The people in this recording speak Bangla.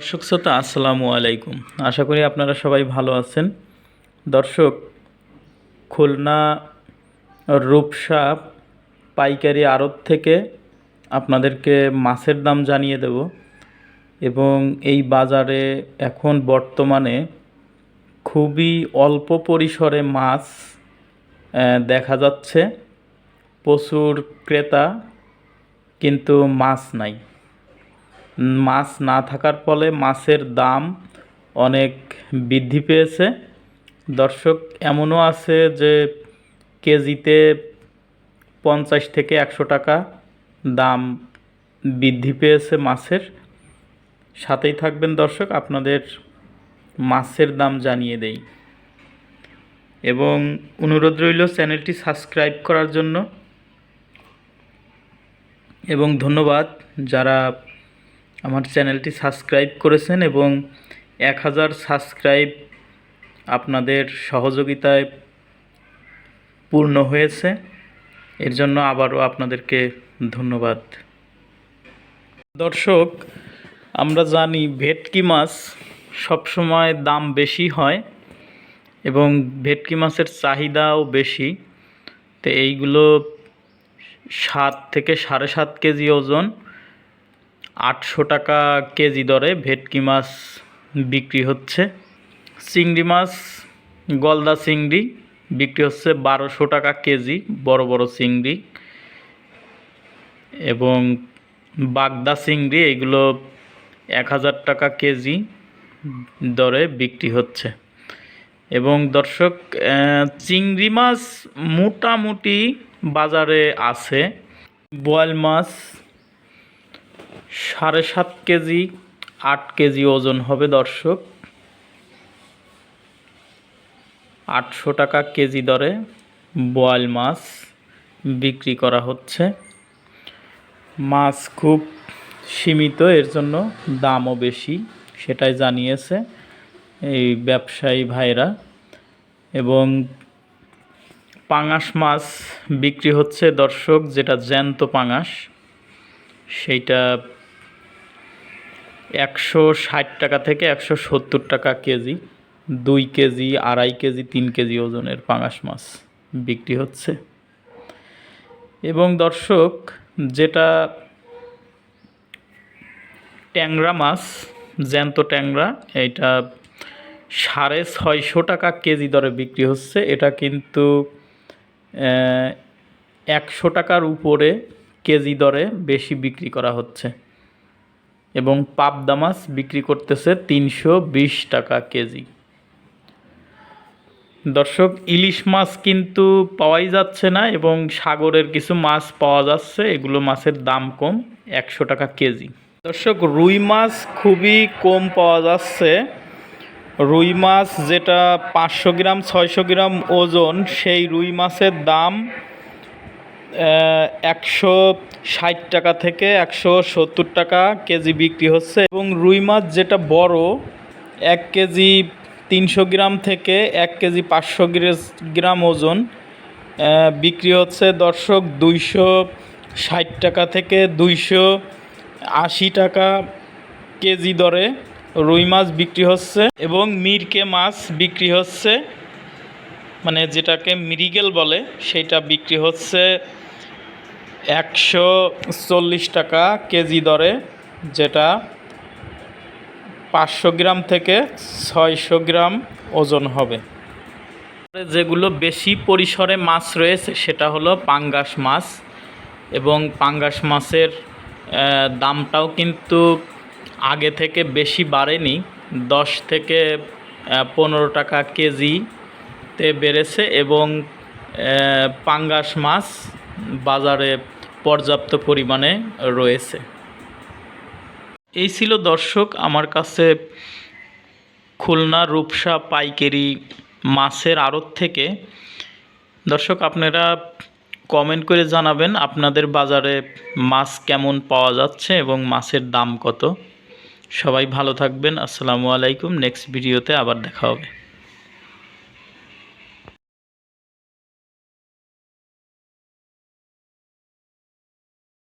দর্শক শ্রোতা, আসসালামু আলাইকুম। আশা করি আপনারা সবাই ভালো আছেন। দর্শক, খুলনা রূপসা পাইকারি আড়ত থেকে আপনাদেরকে মাছের দাম জানিয়ে দেব এবং এই বাজারে এখন বর্তমানে খুবই অল্প পরিসরে মাছ দেখা যাচ্ছে। প্রচুর ক্রেতা, কিন্তু মাছ নাই। মাছ না থাকার ফলে মাছের দাম অনেক বৃদ্ধি পেয়েছে। দর্শক, এমনও আছে যে কেজিতে পঞ্চাশ থেকে একশো টাকা দাম বৃদ্ধি পেয়েছে মাছের। সাথেই থাকবেন দর্শক, আপনাদের মাছের দাম জানিয়ে দেই। এবং অনুরোধ রইল চ্যানেলটি সাবস্ক্রাইব করার জন্য। এবং ধন্যবাদ যারা আমার চ্যানেলটি সাবস্ক্রাইব করেছেন এবং এক হাজার সাবস্ক্রাইব আপনাদের সহযোগিতায় পূর্ণ হয়েছে। এর জন্য আবারও আপনাদেরকে ধন্যবাদ। দর্শক, আমরা জানি ভেটকি মাছ সবসময় দাম বেশি হয় এবং ভেটকি মাছের চাহিদাও বেশি। তো এইগুলো সাত থেকে সাড়ে সাত কেজি ওজন আটশো টাকা কেজি দরে ভেটকি মাছ বিক্রি হচ্ছে। চিংড়ি মাছ, গলদা চিংড়ি বিক্রি হচ্ছে বারোশো টাকা কেজি, বড় বড় চিংড়ি। এবং বাগদা চিংড়ি, এগুলো এক হাজার টাকা কেজি দরে বিক্রি হচ্ছে। এবং দর্শক চিংড়ি মাছ মোটামুটি বাজারে আছে। বোয়াল মাছ সাড়ে সাত কেজি, আট কেজি ওজন হবে দর্শক। আটশো টাকা কেজি দরে বোয়াল মাছ বিক্রি করা হচ্ছে। মাছ খুব সীমিত, এর জন্য দামও বেশি, সেটাই জানিয়েছে এই ব্যবসায়ী ভাইরা। এবং পাঙাশ মাছ বিক্রি হচ্ছে দর্শক, যেটা জ্যান্ত পাঙাশ। সেইটা একশো ষাট টাকা থেকে একশো সত্তর টাকা কেজি, দুই কেজি, আড়াই কেজি, তিন কেজি ওজনের পাঙাশ মাছ বিক্রি হচ্ছে। এবং দর্শক, যেটা ট্যাংরা মাছ, জ্যান্ত ট্যাংরা এইটা সাড়ে ছয়শো টাকা কেজি দরে বিক্রি হচ্ছে। এটা কিন্তু একশো টাকার উপরে কেজি দরে বেশি বিক্রি করা হচ্ছে। এবং পাবদা মাছ বিক্রি করতেছে তিনশো বিশ টাকা কেজি। দর্শক, ইলিশ মাছ কিন্তু পাওয়াই যাচ্ছে না এবং সাগরের কিছু মাছ পাওয়া যাচ্ছে। এগুলো মাছের দাম কম, একশো টাকা কেজি। দর্শক, রুই মাছ খুবই কম পাওয়া যাচ্ছে। রুই মাছ যেটা পাঁচশো গ্রাম, ছয়শো গ্রাম ওজন, সেই রুই মাছের দাম একশো ষাট টাকা থেকে একশো সত্তর টাকা কেজি বিক্রি হচ্ছে এবং রুই মাছ যেটা বড়, এক কেজি তিনশো গ্রাম থেকে এক কেজি পাঁচশো গ্রাম ওজন বিক্রি হচ্ছে দর্শক দুইশো ষাট টাকা থেকে দুইশো আশি টাকা কেজি দরে রুই মাছ বিক্রি হচ্ছে এবং মিরকে মাছ বিক্রি হচ্ছে মানে যেটাকে মিরিগেল বলে, সেটা বিক্রি হচ্ছে একশো চল্লিশ টাকা কেজি দরে, যেটা পাঁচশো গ্রাম থেকে ছয়শো গ্রাম ওজন হবে। যেগুলো বেশি পরিসরে মাছ রয়েছে, সেটা হলো পাঙ্গাস মাছ এবং পাঙ্গাস মাছের দামটাও কিন্তু আগে থেকে বেশি বাড়েনি। দশ থেকে পনেরো টাকা কেজিতে বেড়েছে এবং পাঙ্গাস মাছ বাজারে পর্যাপ্ত পরিমাণে রয়েছে। এই ছিল দর্শক আমার কাছে খুলনা রূপসা পাইকারি মাছের আড়ত থেকে। দর্শক আপনারা কমেন্ট করে জানাবেন আপনাদের বাজারে মাছ কেমন পাওয়া যাচ্ছে এবং মাছের দাম কত। সবাই ভালো থাকবেন। আসসালামু আলাইকুম। নেক্সট ভিডিওতে আবার দেখা হবে।